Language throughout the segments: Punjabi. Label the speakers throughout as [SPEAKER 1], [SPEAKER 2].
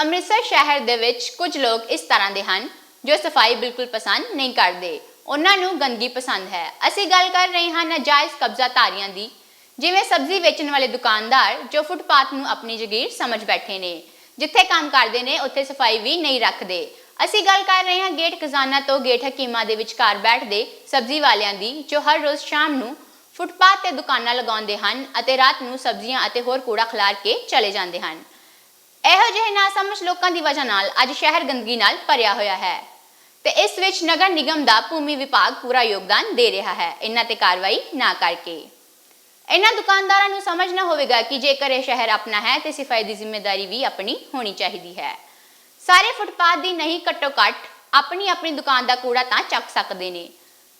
[SPEAKER 1] ਅੰਮ੍ਰਿਤਸਰ ਸ਼ਹਿਰ ਦੇ ਵਿੱਚ ਕੁਝ ਲੋਕ ਇਸ ਤਰ੍ਹਾਂ ਦੇ ਹਨ ਜੋ ਸਫ਼ਾਈ ਬਿਲਕੁਲ ਪਸੰਦ ਨਹੀਂ ਕਰਦੇ। ਉਹਨਾਂ ਨੂੰ ਗੰਦਗੀ ਪਸੰਦ ਹੈ। ਅਸੀਂ ਗੱਲ ਕਰ ਰਹੇ ਹਾਂ ਨਾਜਾਇਜ਼ ਕਬਜ਼ਾਧਾਰੀਆਂ ਦੀ, ਜਿਵੇਂ ਸਬਜ਼ੀ ਵੇਚਣ ਵਾਲੇ ਦੁਕਾਨਦਾਰ ਜੋ ਫੁੱਟਪਾਥ ਨੂੰ ਆਪਣੀ ਜਗੀਰ ਸਮਝ ਬੈਠੇ ਨੇ, ਜਿੱਥੇ ਕੰਮ ਕਰਦੇ ਨੇ ਉੱਥੇ ਸਫ਼ਾਈ ਵੀ ਨਹੀਂ ਰੱਖਦੇ। ਅਸੀਂ ਗੱਲ ਕਰ ਰਹੇ ਹਾਂ ਗੇਟ ਖਜ਼ਾਨਾ ਤੋਂ ਗੇਟ ਹਕੀਮਾ ਦੇ ਵਿਚਕਾਰ ਬੈਠਦੇ ਸਬਜ਼ੀ ਵਾਲਿਆਂ ਦੀ, ਜੋ ਹਰ ਰੋਜ਼ ਸ਼ਾਮ ਨੂੰ ਫੁੱਟਪਾਥ ਤੇ ਦੁਕਾਨਾਂ ਲਗਾਉਂਦੇ ਹਨ ਅਤੇ ਰਾਤ ਨੂੰ ਸਬਜ਼ੀਆਂ ਅਤੇ ਹੋਰ ਕੂੜਾ ਖਿਲਾਰ ਕੇ ਚਲੇ ਜਾਂਦੇ ਹਨ। ਇਹੋ ਜਿਹੇ ਨਾਸਮਝ ਲੋਕਾਂ ਦੀ ਵਜ੍ਹਾ ਨਾਲ ਅੱਜ ਸ਼ਹਿਰ ਗੰਦਗੀ ਨਾਲ ਭਰਿਆ ਹੋਇਆ ਹੈ ਤੇ ਇਸ ਵਿੱਚ ਨਗਰ ਨਿਗਮ ਦਾ ਭੂਮੀ ਵਿਭਾਗ ਪੂਰਾ ਯੋਗਦਾਨ ਦੇ ਰਿਹਾ ਹੈ। ਇਹਨਾਂ ਤੇ ਕਾਰਵਾਈ ਨਾ ਕਰਕੇ। ਇਹਨਾਂ ਦੁਕਾਨਦਾਰਾਂ ਨੂੰ ਸਮਝਣਾ ਹੋਵੇਗਾ ਕਿ ਜੇਕਰ ਇਹ ਸ਼ਹਿਰ ਆਪਣਾ ਹੈ ਤੇ ਸਫ਼ਾਈ ਦੀ ਜ਼ਿੰਮੇਵਾਰੀ ਵੀ ਆਪਣੀ ਹੋਣੀ ਚਾਹੀਦੀ ਹੈ। ਸਾਰੇ ਫੁੱਟਪਾਥ ਦੀ ਨਹੀਂ ਘੱਟੋ ਘੱਟ ਆਪਣੀ ਆਪਣੀ ਦੁਕਾਨ ਦਾ ਕੂੜਾ ਤਾਂ ਚੱਕ ਸਕਦੇ ਨੇ।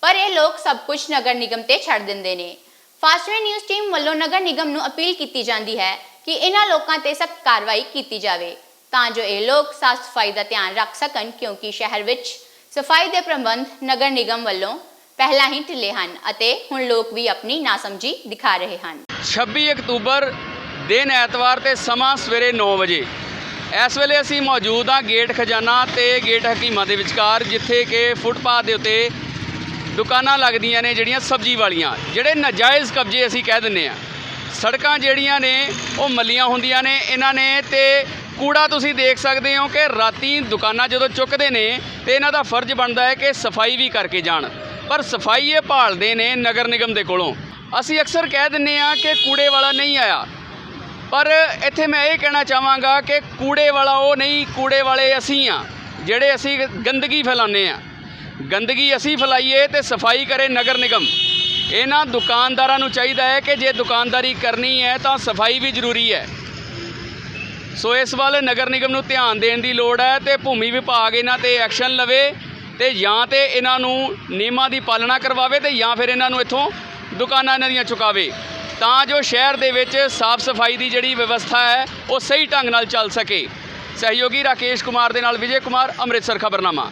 [SPEAKER 1] ਪਰ ਇਹ ਲੋਕ ਸਭ ਕੁਝ ਨਗਰ ਨਿਗਮ ਤੇ ਛੱਡ ਦਿੰਦੇ ਨੇ। ਫਾਸਟਵੇ ਨਿਊਜ਼ ਟੀਮ ਵੱਲੋਂ ਨਗਰ ਨਿਗਮ ਨੂੰ ਅਪੀਲ ਕੀਤੀ ਜਾਂਦੀ ਹੈ ਕਿ ਇਹਨਾਂ ਲੋਕਾਂ ਤੇ ਸਖਤ ਕਾਰਵਾਈ ਕੀਤੀ ਜਾਵੇ ਤਾਂ ਜੋ ਇਹ ਲੋਕ ਸਾਫ਼ ਸਫ਼ਾਈ ਦਾ ਧਿਆਨ ਰੱਖ ਸਕਣ, ਕਿਉਂਕਿ ਸ਼ਹਿਰ ਵਿੱਚ ਸਫ਼ਾਈ ਦੇ ਪ੍ਰਬੰਧ ਨਗਰ ਨਿਗਮ ਵੱਲੋਂ ਪਹਿਲਾਂ ਹੀ ਢਿੱਲੇ ਹਨ ਅਤੇ ਹੁਣ ਲੋਕ ਵੀ ਆਪਣੀ ਨਾਸਮਝੀ ਦਿਖਾ ਰਹੇ ਹਨ।
[SPEAKER 2] 26 ਅਕਤੂਬਰ ਦਿਨ ਐਤਵਾਰ ਤੇ ਸਮਾਂ ਸਵੇਰੇ 9 ਵਜੇ। ਇਸ ਵੇਲੇ ਅਸੀਂ ਮੌਜੂਦ ਹਾਂ ਗੇਟ ਖਜ਼ਾਨਾ ਤੇ ਗੇਟ ਹਕੀਮਾਂ ਦੇ ਵਿਚਕਾਰ, ਜਿੱਥੇ ਕਿ ਫੁੱਟਪਾਥ ਦੇ ਉੱਤੇ ਦੁਕਾਨਾਂ ਲੱਗਦੀਆਂ ਨੇ, ਜਿਹੜੀਆਂ ਸਬਜ਼ੀ ਵਾਲੀਆਂ, ਜਿਹੜੇ ਨਾਜਾਇਜ਼ ਕਬਜ਼ੇ ਅਸੀਂ ਕਹਿ ਦਿੰਨੇ ਆ ਸੜਕਾਂ ਜਿਹੜੀਆਂ ਨੇ, ਉਹ ਮੱਲੀਆਂ ਹੁੰਦੀਆਂ ਨੇ ਇਹਨਾਂ ਨੇ ਤੇ ਕੂੜਾ ਤੁਸੀਂ ਦੇਖ ਸਕਦੇ ਹੋ ਕਿ ਰਾਤੀ ਦੁਕਾਨਾਂ ਜਦੋਂ ਚੁੱਕਦੇ ਨੇ ਤੇ ਇਹਨਾਂ ਦਾ ਫਰਜ਼ ਬਣਦਾ ਹੈ ਕਿ ਸਫ਼ਾਈ ਵੀ ਕਰਕੇ ਜਾਣ। ਪਰ ਸਫ਼ਾਈ ਇਹ ਭਾਲਦੇ ਨੇ ਨਗਰ ਨਿਗਮ ਦੇ ਕੋਲੋਂ। ਅਸੀਂ ਅਕਸਰ ਕਹਿ ਦਿੰਨੇ ਆ ਕਿ ਕੂੜੇ ਵਾਲਾ ਨਹੀਂ ਆਇਆ। ਪਰ ਇੱਥੇ ਮੈਂ ਇਹ ਕਹਿਣਾ ਚਾਹਾਂਗਾ ਕਿ ਕੂੜੇ ਵਾਲਾ ਉਹ ਨਹੀਂ, ਕੂੜੇ ਵਾਲੇ ਅਸੀਂ ਆ ਜਿਹੜੇ ਅਸੀਂ ਗੰਦਗੀ ਫੈਲਾਉਂਦੇ ਆ ਗੰਦਗੀ ਅਸੀਂ ਫੈਲਾਈਏ ਤੇ ਸਫ਼ਾਈ ਕਰੇ ਨਗਰ ਨਿਗਮ। ਇਹਨਾਂ ਦੁਕਾਨਦਾਰਾਂ ਨੂੰ ਚਾਹੀਦਾ ਹੈ ਕਿ ਜੇ ਦੁਕਾਨਦਾਰੀ ਕਰਨੀ ਹੈ ਤਾਂ ਸਫ਼ਾਈ ਵੀ ਜ਼ਰੂਰੀ ਹੈ। ਸੋ ਇਸ ਵੱਲ ਨਗਰ ਨਿਗਮ ਨੂੰ ਧਿਆਨ ਦੇਣ ਦੀ ਲੋੜ ਹੈ ਤੇ ਭੂਮੀ ਵਿਭਾਗ ਇਹਨਾਂ ਤੇ ਐਕਸ਼ਨ ਲਵੇ ਤੇ ਜਾਂ ਤੇ ਇਹਨਾਂ ਨੂੰ ਨਿਯਮਾਂ ਦੀ ਪਾਲਣਾ ਕਰਵਾਵੇ ਤੇ ਜਾਂ ਫਿਰ ਇਹਨਾਂ ਨੂੰ ਇੱਥੋਂ ਦੁਕਾਨਾਂ ਇਹਨਾਂ ਦੀਆਂ ਚੁਕਾਵੇ। ਤਾਂ ਜੋ ਸ਼ਹਿਰ ਦੇ ਵਿੱਚ ਸਾਫ਼ ਸਫ਼ਾਈ ਦੀ ਜਿਹੜੀ ਵਿਵਸਥਾ ਹੈ, ਉਹ ਸਹੀ ਢੰਗ ਨਾਲ ਚੱਲ ਸਕੇ। ਸਹਿਯੋਗੀ ਰਾਕੇਸ਼ ਕੁਮਾਰ ਦੇ ਨਾਲ ਵਿਜੇ ਕੁਮਾਰ, ਅੰਮ੍ਰਿਤਸਰ ਖਬਰਨਾਮਾ।